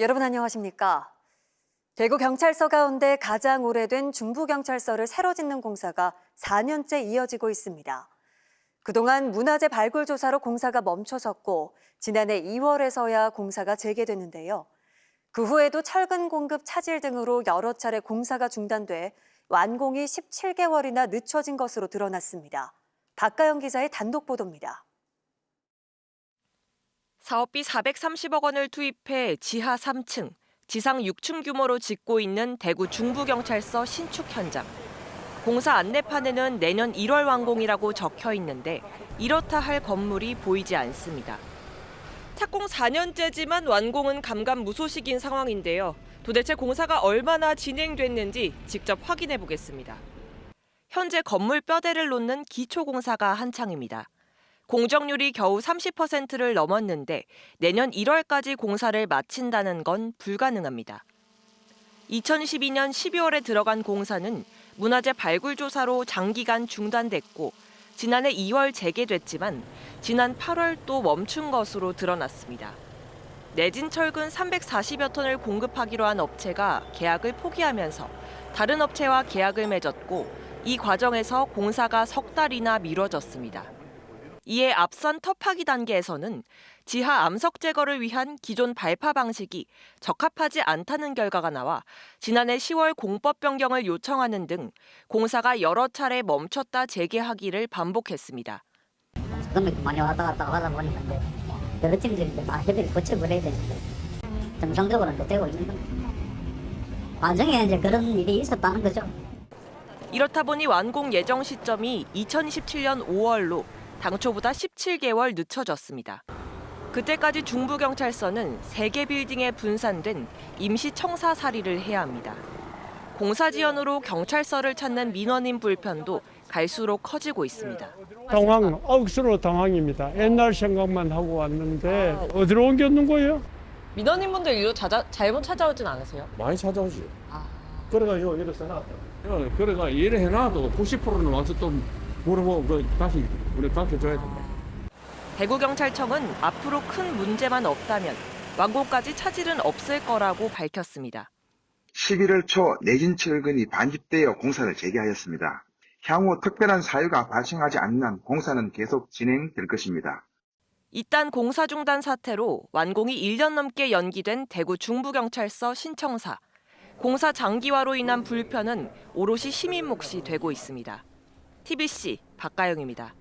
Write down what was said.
여러분 안녕하십니까? 대구 경찰서 가운데 가장 오래된 중부 경찰서를 새로 짓는 공사가 4년째 이어지고 있습니다. 그동안 문화재 발굴 조사로 공사가 멈춰섰고 지난해 2월에서야 공사가 재개됐는데요. 그 후에도 철근 공급 차질 등으로 여러 차례 공사가 중단돼 완공이 17개월이나 늦춰진 것으로 드러났습니다. 박가영 기자의 단독 보도입니다. 사업비 430억 원을 투입해 지하 3층, 지상 6층 규모로 짓고 있는 대구 중부경찰서 신축 현장. 공사 안내판에는 내년 1월 완공이라고 적혀 있는데 이렇다 할 건물이 보이지 않습니다. 착공 4년째지만 완공은 감감무소식인 상황인데요. 도대체 공사가 얼마나 진행됐는지 직접 확인해 보겠습니다. 현재 건물 뼈대를 놓는 기초 공사가 한창입니다. 공정률이 겨우 30%를 넘었는데 내년 1월까지 공사를 마친다는 건 불가능합니다. 2012년 12월에 들어간 공사는 문화재 발굴 조사로 장기간 중단됐고 지난해 2월 재개됐지만 지난 8월 또 멈춘 것으로 드러났습니다. 내진 철근 340여 톤을 공급하기로 한 업체가 계약을 포기하면서 다른 업체와 계약을 맺었고 이 과정에서 공사가 석 달이나 미뤄졌습니다. 이에 앞선 터파기 단계에서는 지하 암석 제거를 위한 기존 발파 방식이 적합하지 않다는 결과가 나와 지난해 10월 공법 변경을 요청하는 등 공사가 여러 차례 멈췄다 재개하기를 반복했습니다. 많이 왔다 갔다 하다 보니까 이제 여러 팀들이 다 협의를 거쳐버려야 되는데 정상적으로 이제 되고 있는 겁니다. 과정에 이제 그런 일이 있었다는 거죠. 이렇다 보니 완공 예정 시점이 2027년 5월로 당초보다 17개월 늦춰졌습니다. 그때까지 중부경찰서는 3개 빌딩에 분산된 임시 청사살이를 해야 합니다. 공사 지연으로 경찰서를 찾는 민원인 불편도 갈수록 커지고 있습니다. 당황, 억수로 당황입니다. 옛날 생각만 하고 왔는데 어디로 옮겼는 거예요? 민원인분들 이로 잘못 찾아오진 않으세요? 많이 찾아오지. 그래가지고 이래 써놨다. 그래가 일을 해놔도 90%는 와서 또 물어보고 그 다시 우리 가르쳐 줘야 된다. 대구경찰청은 앞으로 큰 문제만 없다면 완공까지 차질은 없을 거라고 밝혔습니다. 11월 초 내진 철근이 반집되어 공사를 재개하였습니다. 향후 특별한 사유가 발생하지 않는 한 공사는 계속 진행될 것입니다. 이딴 공사 중단 사태로 완공이 1년 넘게 연기된 대구 중부경찰서 신청사. 공사 장기화로 인한 불편은 오롯이 시민 몫이 되고 있습니다. TBC 박가영입니다.